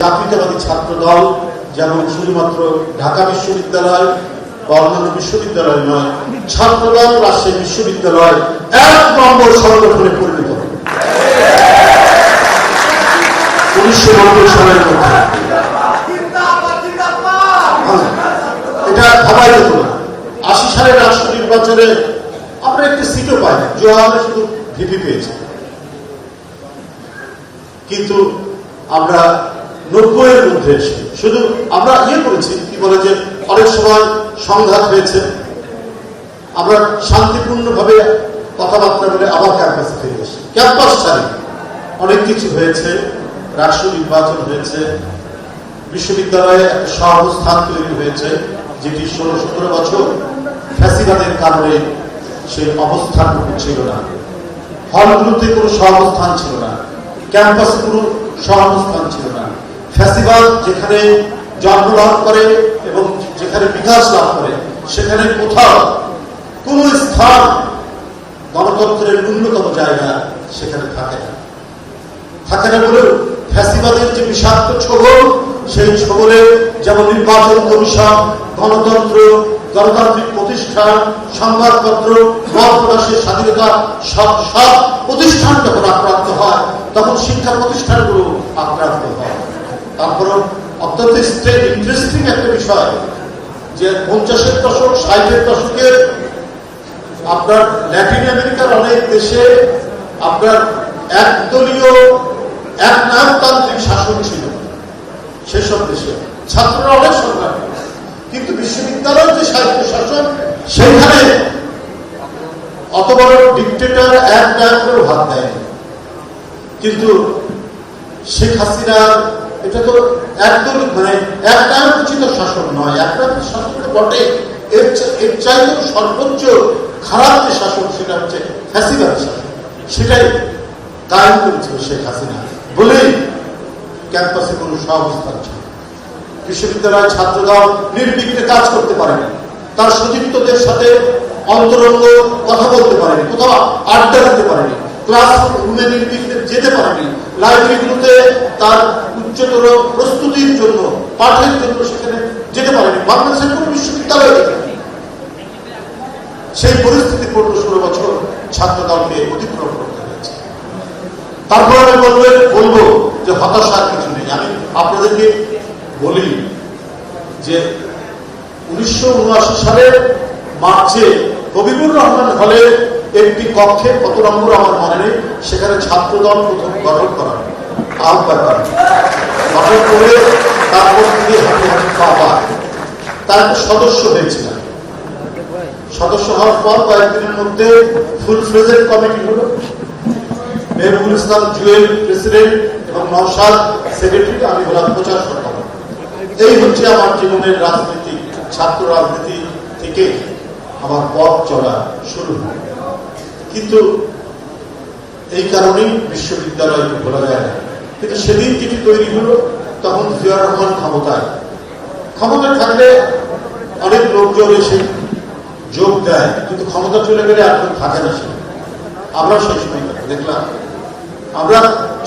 জাতীয়তাবাদী ছাত্র দল যেমন শুধুমাত্র ঢাকা বিশ্ববিদ্যালয় বা অন্যান্য বিশ্ববিদ্যালয় নয় ছাত্র দল রাজশাহী বিশ্ববিদ্যালয় এক নম্বর সংগঠনে পরিণত আশি সালের রাষ্ট্র নির্বাচনে আমরা একটি কিন্তু আমরা নব্বই এর মধ্যে এসে। শুধু আমরা ইয়ে করেছি, কি বলে যে অনেক সময় সংঘাত হয়েছে। আমরা শান্তিপূর্ণভাবে কথাবার্তা বলে আবার ক্যাম্পাসে ফিরে এসে ক্যাম্পাস ছাড়ি অনেক কিছু হয়েছে, রাষ্ট্র নির্বাচন হয়েছে, বিশ্ববিদ্যালয়ে একটা সহাবস্থান তৈরি হয়েছে, যেটি ষোলো সতেরো বছর ফ্যাসিবাদের কারণে সেই অবস্থানটুকু ছিল না। হলগুলোতে কোনো সহাবস্থান ছিল না। ক্যাম্পাসে কোনো সহাবস্থান ছিল ফ্যাসিবাদ যেখানে জন্মলাভ করে এবং যেখানে বিকাশ লাভ করে, সেখানে কোথাও কোনো স্থান গণতন্ত্রের ন্যূনতম জায়গা সেখানে থাকে না। থাকে না বলেও ফ্যাসিবাদের যে বিষাক্ত ছবল, সেই ছবলে যেমন নির্বাচন কমিশন, গণতন্ত্র, গণতান্ত্রিক প্রতিষ্ঠান, সংবাদপত্র, মত প্রকাশের স্বাধীনতা, সব সব প্রতিষ্ঠান যখন আক্রান্ত হয়, তখন শিক্ষা প্রতিষ্ঠানগুলো আক্রান্ত হয়। তারপরও অত্যন্ত ইন্টারেস্টিং একটা বিষয় যে পঞ্চাশের দশক, ষাটের দশকের আপনার ল্যাটিন আমেরিকার অনেক দেশে আপনার একদলীয়, এক নামতান্ত্রিক শাসন ছিল সেসব দেশে। ছাত্ররা অনেক সরকার কিন্তু বিশ্ববিদ্যালয়ের যে সাহিত্য শাসন, সেখানে অত বড় ডিকটেটর এক নায়কের ভাত দেয় কিন্তু শেখ হাসিনার এটা তো একদম মানে শাসন নয় শাসন বটে। এর এর চাইতেও সর্বোচ্চ খারাপ যে শাসন সেটা হচ্ছে শাসন। সেটাই করেছিল শেখ হাসিনা। বলেই ক্যাম্পাসে কোনো সহাবস্থান ছিল না। বিশ্ববিদ্যালয় ছাত্রদল নির্বিঘ্নে কাজ করতে পারেনি। তার সতীর্থদের সাথে অন্তরঙ্গ কথা বলতে পারেনি, কোথাও আড্ডা দিতে পারেনি। ক্লাস রুমে নির্বিঘ্নে যেতে পারেনি। লাইব্রেরিগুলোতে তার উচ্চতর প্রস্তুতির জন্য, পাঠের জন্য সেখানে যেতে পারেনি। বাংলাদেশের কোন বিশ্ববিদ্যালয় সেই পরিস্থিতি পনেরো ষোলো বছর ছাত্রদলকে অতিক্রম করতে হয়েছে। তারপর আমি বলব বলব যে হতাশার কিছু নেই। আমি আপনাদেরকে বলি যে উনিশশো উনআশি সালের মার্চে কবিবুর রহমান হলে একটি কক্ষে কত নম্বর আমার মনে নেই, সেখানে ছাত্রদল প্রথম গঠন করা। প্রেসিডেন্ট এবং আমি এই হচ্ছে আমার জীবনের রাজনীতি ছাত্র রাজনীতি থেকে আমার পথ চলা শুরু। কিন্তু এই কারণেই বিশ্ববিদ্যালয়কে বলা যায় না। কিন্তু সেদিন যেটি তৈরি হলো, তখন জিয়াউর রহমান ক্ষমতায়। ক্ষমতায় থাকলে অনেক লোকজন এসে যোগ দেয়, কিন্তু ক্ষমতা চলে গেলে আর কেউ থাকে না সে। আমরা সেই সময় দেখলাম, আমরা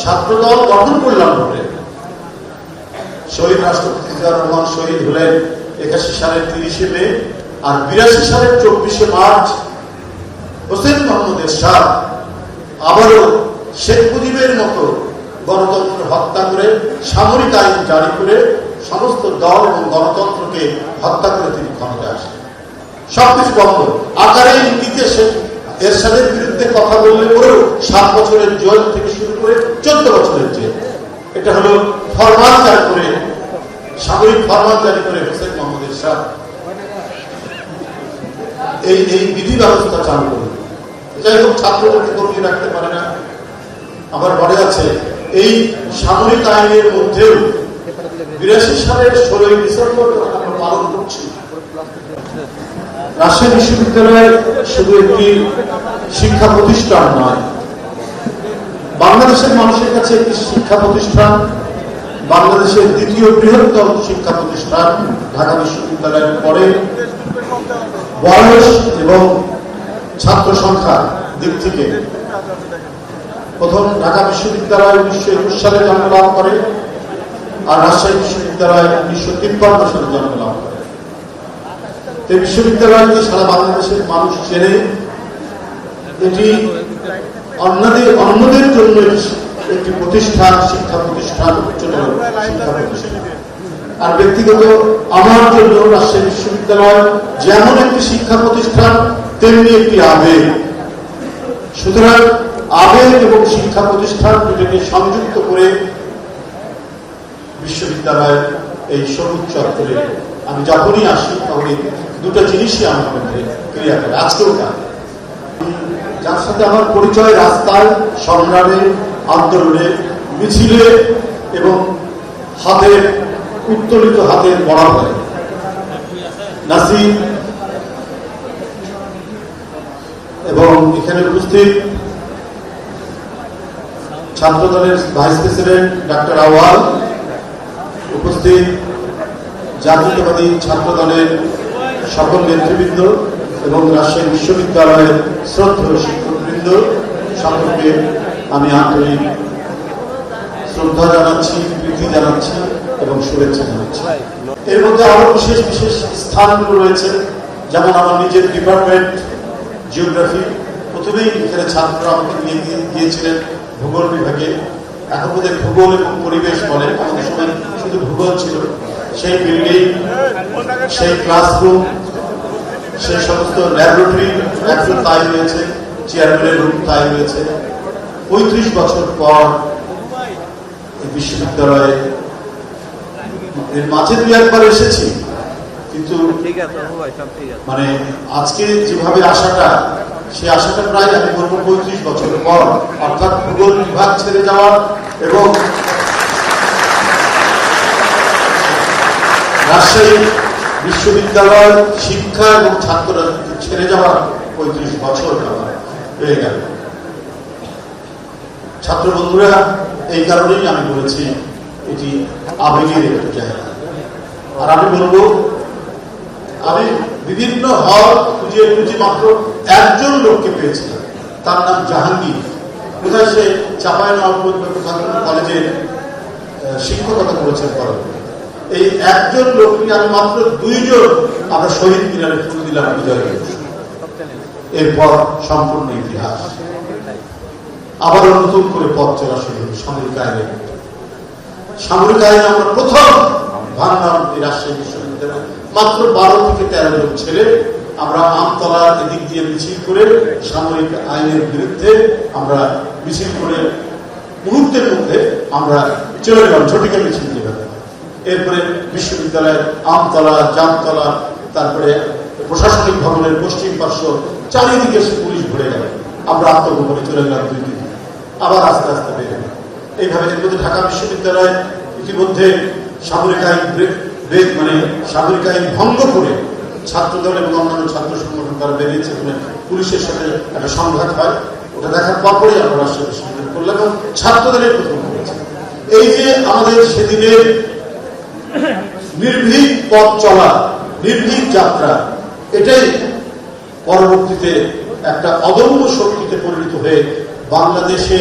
ছাত্রদল গঠন করলাম বলে। শহীদ রাষ্ট্রপতি জিয়াউর রহমান শহীদ হলেন একাশি সালের তিরিশে মে আর বিরাশি সালের চব্বিশে মার্চ হোসেন মোহাম্মদ এরশাদ আবারও শেখ মুজিবের মতো গণতন্ত্র হত্যা করে, সামরিক আইন জারি করে, সমস্ত দল এবং গণতন্ত্রকে হত্যা করে তিনি ক্ষমতায় আসেন। সবকিছু বন্ধ। আকারে ইঙ্গিতে সে এরশাদের বিরুদ্ধে কথা বললে পরেও সাত বছরের জেল থেকে শুরু করে চোদ্দ বছরের জেল। এটা হলো ফরমান জারি করে, সামরিক ফরমান জারি করে হোসেন মোহাম্মদ এরশাদ এই এই বিধি ব্যবস্থা চালু করল যাই হোক ছাত্রদেরকে কর্মী রাখতে পারে না? আমার মনে আছে, এই সামরিক আইনের মধ্যেও বিরাশি সালের ষোলোই ডিসেম্বর আমরা পালন করছি, রাজশাহী বিশ্ববিদ্যালয় শুধু একটি শিক্ষা প্রতিষ্ঠান নয়, বাংলাদেশের মানুষের কাছে একটি শিক্ষা প্রতিষ্ঠান, বাংলাদেশের দ্বিতীয় বৃহত্তম শিক্ষা প্রতিষ্ঠান ঢাকা বিশ্ববিদ্যালয়ের পরে বয়স এবং ছাত্র সংখ্যার দিক থেকে প্রথম ঢাকা বিশ্ববিদ্যালয় উনিশশো একুশ সালে জন্মলাভ করে আর রাজশাহী বিশ্ববিদ্যালয় উনিশশো তিপ্পান্ন সালে জন্ম লাভ করে। এই বিশ্ববিদ্যালয়কে সারা বাংলাদেশের মানুষ চেনে। এটি অন্যদের অন্যদের জন্য একটি প্রতিষ্ঠান, শিক্ষা প্রতিষ্ঠান, উচ্চতর শিক্ষা প্রতিষ্ঠান। আর ব্যক্তিগত আমার জন্য রাজশাহী বিশ্ববিদ্যালয় যেমন একটি শিক্ষা প্রতিষ্ঠান, তেমনি একটি আবেগ। সুতরাং আবেগ এবং শিক্ষা প্রতিষ্ঠান দুটোকে সংযুক্ত করে বিশ্ববিদ্যালয়ের এই সবুজ চত্বরে আমি যখনই আসি তখন এই দুটো জিনিসই আমার মধ্যে ক্রিয়া করে। আজকেও যার সাথে আমার পরিচয়, রাস্তায়, সংগ্রামে, আন্দোলনে, মিছিলে এবং হাতের উত্তোলিত হাতের বরাবর নাসির এবং এখানে উপস্থিত ছাত্রদলের ভাইস প্রেসিডেন্ট ডাক্তার আওয়াল উপস্থিত জাতীয়তাবাদী ছাত্র দলের সকল নেতৃবৃন্দ এবং রাজশাহী বিশ্ববিদ্যালয়ের শ্রদ্ধেয় শিক্ষকবৃন্দ, সকলকে আমি আন্তরিক শ্রদ্ধা জানাচ্ছি, প্রীতি জানাচ্ছি। এবং শুভেচ্ছা জানাচ্ছি। এর মধ্যে আরও বিশেষ বিশেষ স্থানগুলো রয়েছে, যেমন আমার নিজের ডিপার্টমেন্ট জিওগ্রাফি প্রথমেই এখানে ছাত্ররা আমাকে নিয়ে গিয়েছিলেন ভূগোল বিভাগে। এখন বোধহয় ভূগোল এবং পরিবেশ বলে, আমাদের সময় শুধু ভূগোল ছিল। সেই বিল্ডিং সেই ক্লাসরুম সেই সমস্ত ল্যাবরেটরি এখন তাই রয়েছে চেয়ারম্যানের রুম তাই রয়েছে। পঁয়ত্রিশ বছর পর বিশ্ববিদ্যালয়ে এর মাঝে দুই একবার এসেছি। কিন্তু মানে আজকে যেভাবে আশাটা সেই আশাটা প্রায় আমি বলব পঁয়ত্রিশ বছর পর অর্থাৎ ভূগোল বিভাগ ছেড়ে যাওয়া এবং রাজশাহী বিশ্ববিদ্যালয় শিক্ষা এবং ছাত্র ছেড়ে যাওয়া পঁয়ত্রিশ বছর হয়ে গেল। ছাত্র বন্ধুরা এই কারণেই আমি বলেছি এটি আবেগের একটি জায়গা। আর আমি বলব, আমি বিভিন্ন হল খুঁজে খুঁজে মাত্র একজন লোককে পেয়েছিলাম। তার নাম জাহাঙ্গীর। কোথায় সে চাপায় কলেজে শিক্ষকতা করেছেন পরে এই একজন লোককে আমি মাত্র দুইজন আমরা শহীদ মিনারে ফুল দিলাম বিজয় এরপর সম্পূর্ণ ইতিহাস। আবারও নতুন করে পথ চলা শুরু সামরিক আইনের সামরিক আইনে আমরা প্রথম রাজশাহী বিশ্ববিদ্যালয়। মাত্র বারো থেকে তেরো জন ছেলে আমরা আমতলা এদিক দিয়ে মিছিল করে সামরিক আইনের বিরুদ্ধে আমরা মিছিল করে মুহূর্তের মধ্যে আমরা চলে গেলাম মিছিল এরপরে বিশ্ববিদ্যালয়ের আমতলা, জামতলা, তারপরে প্রশাসনিক ভবনের পশ্চিম পার্শ্ব চারিদিকে পুলিশ ভরে গেল। আমরা আত্মগোপনে চলে গেলাম দুই দিন। আবার আস্তে আস্তে বেড়ে গেল এইভাবে মধ্যে ঢাকা বিশ্ববিদ্যালয় ইতিমধ্যে সামরিক আইন মানে সামরিক আইন ভঙ্গ করে ছাত্রদল এবং অন্যান্য ছাত্র সংগঠন তারা বেরিয়েছে পুলিশের সাথে একটা সংঘাত হয়। ওটা দেখার পরপরই আমরা রাষ্ট্রীয় বিশ্ববিদ্যালয় করলাম এবং ছাত্রদলের প্রথম করেছে এই যে আমাদের সেদিনের নির্ভীক পথ চলা, নির্ভীক যাত্রা, এটাই পরবর্তীতে একটা অদম্য শক্তিতে পরিণত হয়ে বাংলাদেশে